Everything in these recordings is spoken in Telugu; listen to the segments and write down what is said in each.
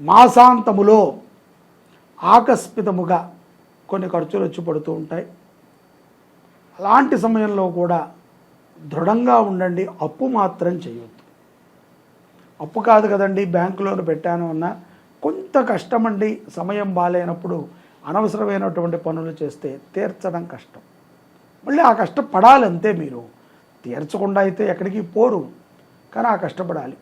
మాసాంతములో ఆకస్మికముగా కొన్ని ఖర్చులు వచ్చి పడుతూ ఉంటాయి. అలాంటి సమయంలో కూడా దృఢంగా ఉండండి అప్పు మాత్రం చేయొద్దు. అప్పు కాదు కదండి బ్యాంకులోను పెట్టాను అన్న కొంత కష్టమండి సమయం బాగాలేనప్పుడు అనవసరమైనటువంటి పనులు చేస్తే తీర్చడం కష్టం. మళ్ళీ ఆ కష్టపడాలి అంతే మీరు. తీర్చకుండా అయితే ఎక్కడికి పోరు కానీ ఆ కష్టపడాలి.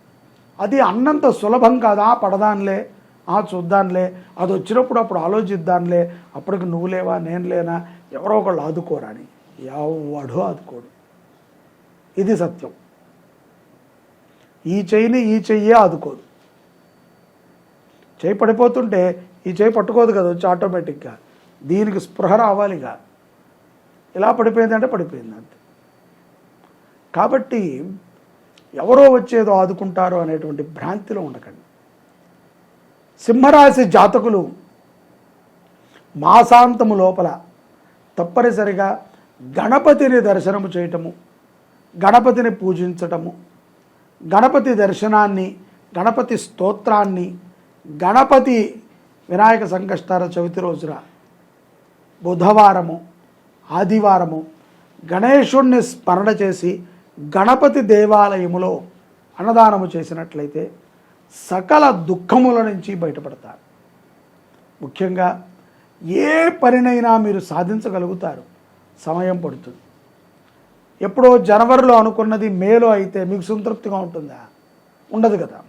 అది అన్నంత సులభం కాదా? పడదానిలే. ఆ చూద్దాంలే అది వచ్చినప్పుడు అప్పుడు ఆలోచిద్దాంలే అప్పటికి నువ్వు లేవా నేను లేనా? ఎవరో ఒకళ్ళు ఆదుకోరని. ఎవడో ఆదుకోడు. ఇది సత్యం. ఈ చెయ్యిని ఈ చెయ్యే ఆదుకోదు. చేయి పడిపోతుంటే ఈ చేయి పట్టుకోదు కదా వచ్చి ఆటోమేటిక్గా. దీనికి స్పృహ రావాలిగా ఇలా పడిపోయిందంటే పడిపోయింది అంతే. కాబట్టి ఎవరో వచ్చేదో ఆదుకుంటారో అనేటువంటి భ్రాంతిలో ఉండకండి. సింహరాశి జాతకులు మాసాంతము లోపల తప్పనిసరిగా గణపతిని దర్శనము చేయటము గణపతిని పూజించటము గణపతి దర్శనాన్ని గణపతి స్తోత్రాన్ని గణపతి వినాయక సంకష్టార చవితి రోజున బుధవారము ఆదివారము గణేశుణ్ణి స్మరణ చేసి గణపతి దేవాలయములో అన్నదానము చేసినట్లయితే సకల దుఃఖముల నుంచి బయటపడతారు. ముఖ్యంగా ఏ పనినైనా మీరు సాధించగలుగుతారు. సమయం పడుతుంది. ఎప్పుడో జనవరిలో అనుకున్నది మేలో అయితే మీకు సంతృప్తిగా ఉంటుందా? ఉండదు కదా.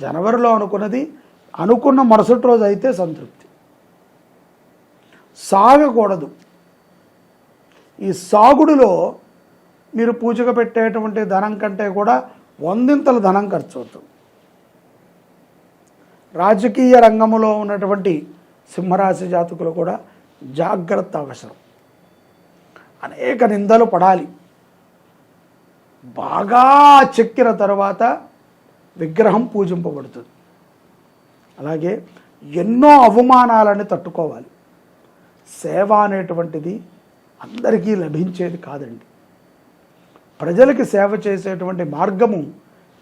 జనవరిలో అనుకున్నది అనుకున్న మరుసటి రోజు అయితే సంతృప్తి. సాగకూడదు. ఈ సాగుడులో మీరు పూజకు పెట్టేటువంటి ధనం కంటే కూడా వందింతల ధనం ఖర్చు అవుతుంది రాజకీయ రంగంలో ఉన్నటువంటి సింహరాశి జాతకులు కూడా జాగ్రత్త అవసరం. అనేక నిందలు పడాలి. బాగా చెక్కిన తర్వాత విగ్రహం పూజింపబడుతుంది. అలాగే ఎన్నో అవమానాలని తట్టుకోవాలి. సేవ అనేటువంటిది అందరికీ లభించేది కాదండి. ప్రజలకి సేవ చేసేటువంటి మార్గము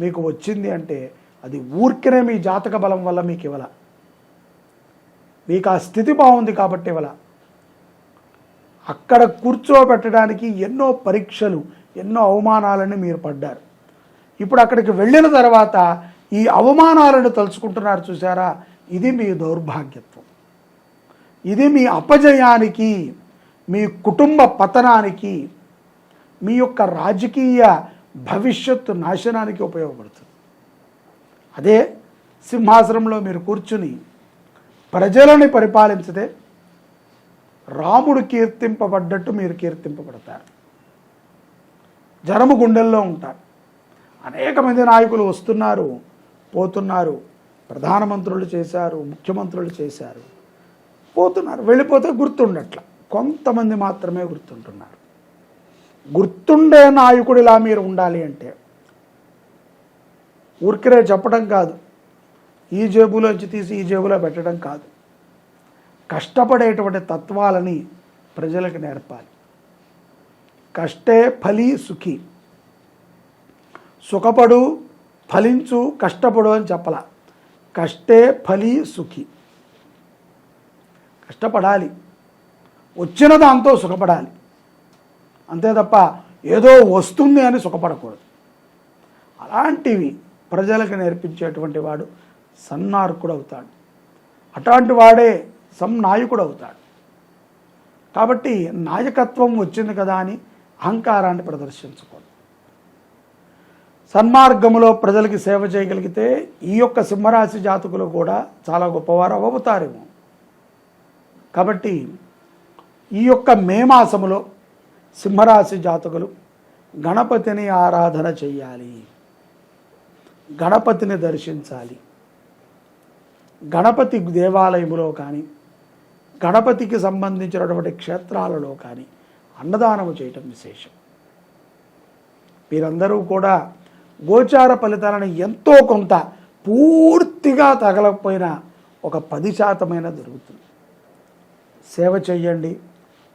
మీకు వచ్చింది అంటే అది ఊరికనే మీ జాతక బలం వల్ల మీకు ఇవ్వాల. మీకు ఆ స్థితి బాగుంది కాబట్టి ఇవ్వాల. అక్కడ కూర్చోబెట్టడానికి ఎన్నో పరీక్షలు ఎన్నో అవమానాలని మీరు పడ్డారు. ఇప్పుడు అక్కడికి వెళ్ళిన తర్వాత ఈ అవమానాలను తలుచుకుంటున్నారు చూసారా ఇది మీ దౌర్భాగ్యత్వం. ఇది మీ అపజయానికి మీ కుటుంబ పతనానికి మీ యొక్క రాజకీయ భవిష్యత్తు నాశనానికి ఉపయోగపడుతుంది. అదే సింహాసనంలో మీరు కూర్చుని ప్రజలని పరిపాలించితే రాముడు కీర్తింపబడ్డట్టు మీరు కీర్తింపబడతారు. జనము గుండెల్లో ఉంటారు. అనేక మంది నాయకులు వస్తున్నారు పోతున్నారు ప్రధానమంత్రులు చేశారు ముఖ్యమంత్రులు చేశారు పోతున్నారు వెళ్ళిపోతే గుర్తుండట్ల. కొంతమంది మాత్రమే గుర్తుంటున్నారు. గుర్తుండే నాయకుడిలా మీరు ఉండాలి అంటే ఊరికిరే చెప్పడం కాదు. ఈ జేబులోంచి తీసి ఈ జేబులో పెట్టడం కాదు. కష్టపడేటువంటి తత్వాలని ప్రజలకు నేర్పాలి. కష్టే ఫలి సుఖి. సుఖపడు ఫలించు కష్టపడు అని చెప్పాల. కష్టే ఫలి సుఖి. కష్టపడాలి. వచ్చిన దాంతో సుఖపడాలి. అంతే తప్ప ఏదో వస్తుంది అని సుఖపడకూడదు. అలాంటివి ప్రజలకు నేర్పించేటువంటి వాడు సన్నార్కుడు అవుతాడు. అట్లాంటి వాడే సంనాయకుడు అవుతాడు. కాబట్టి నాయకత్వం వచ్చింది కదా అని అహంకారాన్ని ప్రదర్శించకూడదు సన్మార్గములో ప్రజలకి సేవ చేయగలిగితే ఈ యొక్క సింహరాశి జాతకులు కూడా చాలా గొప్పవారు అవుతారేమో కాబట్టి ఈ యొక్క మే మాసములో సింహరాశి జాతకులు గణపతిని ఆరాధన చెయ్యాలి. గణపతిని దర్శించాలి. గణపతి దేవాలయములో కానీ గణపతికి సంబంధించినటువంటి క్షేత్రాలలో కానీ అన్నదానము చేయటం విశేషం. మీరందరూ కూడా గోచార ఫలితాలను ఎంతో కొంత పూర్తిగా తగలకపోయినా ఒక పది శాతమైన దొరుకుతుంది. సేవ చెయ్యండి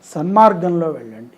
సన్మార్గంలో వెళ్ళండి.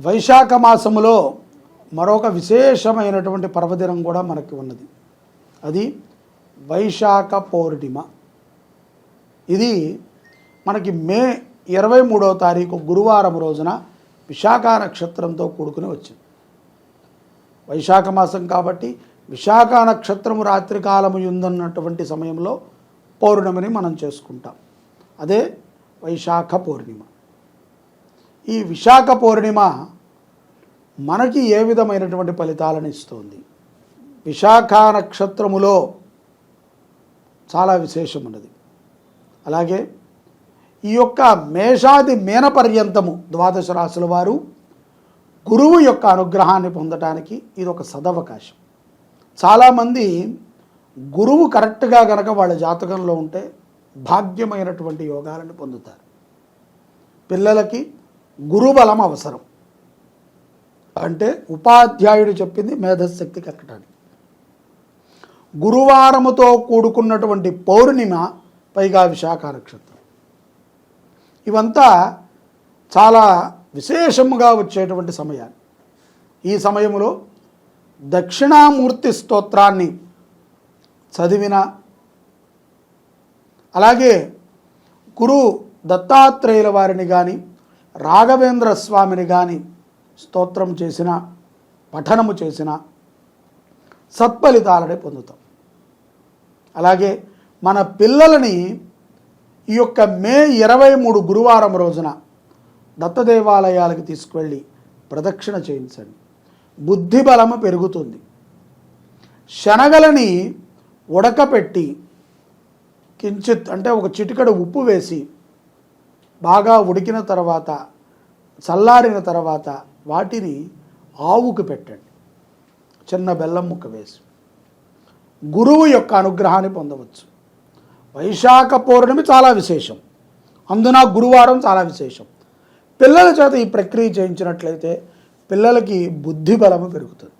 వైశాఖ మాసములో మరొక విశేషమైనటువంటి పర్వదినం కూడా మనకి ఉన్నది. అది వైశాఖ పౌర్ణిమ. ఇది మనకి మే ఇరవై మూడవ తారీఖు గురువారం రోజున విశాఖ నక్షత్రంతో కూడుకుని వచ్చింది. వైశాఖ మాసం కాబట్టి విశాఖ నక్షత్రము రాత్రికాలము ఉందన్నటువంటి సమయంలో పౌర్ణమిని మనం చేసుకుంటాం. అదే వైశాఖ పౌర్ణిమ. ఈ విశాఖ పౌర్ణిమ మనకి ఏ విధమైనటువంటి ఫలితాలను ఇస్తుంది? విశాఖ నక్షత్రములో చాలా విశేషం ఉన్నది. అలాగే ఈ యొక్క మేషాది మేన పర్యంతము ద్వాదశ రాశుల వారు గురువు యొక్క అనుగ్రహాన్ని పొందటానికి ఇది ఒక సదవకాశం. చాలామంది గురువు కరెక్ట్గా గనక వాళ్ళ జాతకంలో ఉంటే భాగ్యమైనటువంటి యోగాలను పొందుతారు. పిల్లలకి గురుబలం అవసరం. అంటే ఉపాధ్యాయుడు చెప్పింది మేధశక్తి కక్కడానికి గురువారముతో కూడుకున్నటువంటి పౌర్ణిమ పైగా విశాఖ నక్షత్రం. ఇవంతా చాలా విశేషముగా వచ్చేటువంటి సమయాలు. ఈ సమయంలో దక్షిణామూర్తి స్తోత్రాన్ని చదివిన అలాగే గురు దత్తాత్రేయుల వారిని కానీ రాఘవేంద్ర స్వామిని కానీ స్తోత్రం చేసిన పఠనము చేసిన సత్ఫలితాలనే పొందుతాం. అలాగే మన పిల్లలని ఈ యొక్క మే ఇరవై మూడు గురువారం రోజున దత్తదేవాలయాలకు తీసుకువెళ్ళి ప్రదక్షిణ చేయించండి. బుద్ధి బలము పెరుగుతుంది. శనగలని ఉడకపెట్టి కించిత్ అంటే ఒక చిటికడ ఉప్పు వేసి బాగా ఉడికిన తర్వాత చల్లారిన తర్వాత వాటిని ఆవుకు పెట్టండి. చిన్న బెల్లం ముక్క వేసి. గురువు యొక్క అనుగ్రహాన్ని పొందవచ్చు. వైశాఖ పౌర్ణమి చాలా విశేషం. అందున గురువారం చాలా విశేషం. పిల్లల చేత ఈ ప్రక్రియ చేయించినట్లయితే పిల్లలకి బుద్ధి బలము పెరుగుతుంది.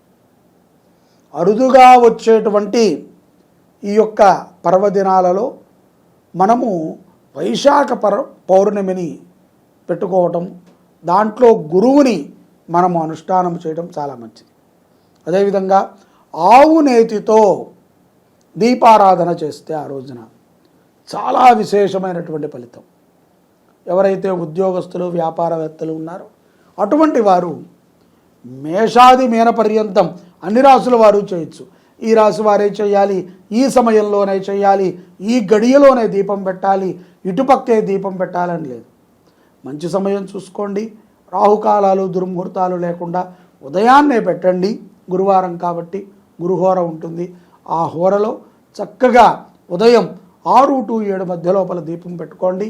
అరుదుగా వచ్చేటువంటి ఈ యొక్క పర్వదినాలలో మనము వైశాఖ పర పౌర్ణమిని పెట్టుకోవటం దాంట్లో గురువుని మనము అనుష్ఠానం చేయడం చాలా మంచిది. అదేవిధంగా ఆవు నేతితో దీపారాధన చేస్తే ఆ రోజున చాలా విశేషమైనటువంటి ఫలితం. ఎవరైతే ఉద్యోగస్తులు వ్యాపారవేత్తలు ఉన్నారో అటువంటి వారు మేషాది మీన పర్యంతం అన్ని రాసుల వారు చేయొచ్చు. ఈ రాశి వారే చేయాలి? ఈ సమయంలోనే చేయాలి. ఈ గడియలోనే దీపం పెట్టాలి. ఇటుపక్కే దీపం పెట్టాలని లేదు. మంచి సమయం చూసుకోండి. రాహుకాలాలు దుర్ముహూర్తాలు లేకుండా ఉదయాన్నే పెట్టండి. గురువారం కాబట్టి గురుహోర ఉంటుంది. ఆ హోరలో చక్కగా ఉదయం ఆరు టు ఏడు మధ్య లోపల దీపం పెట్టుకోండి.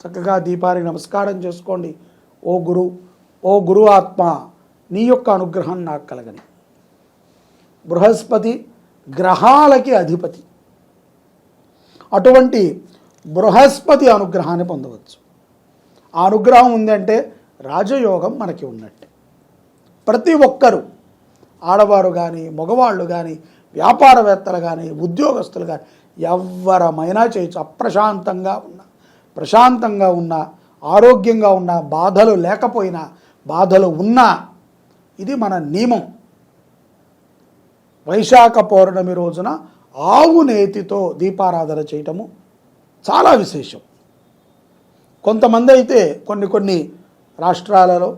చక్కగా దీపానికి నమస్కారం చేసుకోండి. ఓ గురు ఓ గురు ఆత్మ నీ యొక్క అనుగ్రహం నాకు కలగని. బృహస్పతి గ్రహాలకి అధిపతి. అటువంటి బృహస్పతి అనుగ్రహాన్ని పొందవచ్చు. ఆ అనుగ్రహం ఉందంటే రాజయోగం మనకి ఉన్నట్టే. ప్రతి ఒక్కరూ ఆడవారు కానీ మగవాళ్ళు కానీ వ్యాపారవేత్తలు కానీ ఉద్యోగస్తులు కానీ ఎవరమైనా చేయొచ్చు. అప్రశాంతంగా ఉన్న ప్రశాంతంగా ఉన్న ఆరోగ్యంగా ఉన్న బాధలు లేకపోయినా బాధలు ఉన్నా ఇది మన నియమం. వైశాఖ పౌర్ణమి రోజున ఆవు నేతితో దీపారాధన చేయటము చాలా విశేషం. కొంతమంది అయితే కొన్ని కొన్ని రాష్ట్రాలలో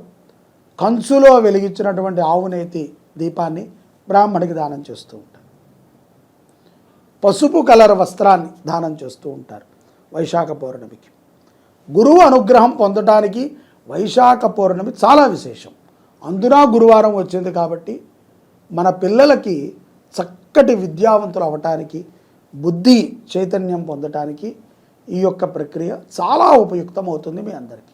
కంచులో వెలిగించినటువంటి ఆవునేతి దీపాన్ని బ్రాహ్మణికి దానం చేస్తూ ఉంటారు. పసుపు కలర్ వస్త్రాన్ని దానం చేస్తూ ఉంటారు వైశాఖ పౌర్ణమికి. గురువు అనుగ్రహం పొందడానికి వైశాఖ పౌర్ణమి చాలా విశేషం. అందున గురువారం వచ్చింది కాబట్టి మన పిల్లలకి చక్కటి విద్యావంతులు అవటానికి బుద్ధి చైతన్యం పొందటానికి ఈ యొక్క ప్రక్రియ చాలా ఉపయుక్తం అవుతుంది మీ అందరికీ.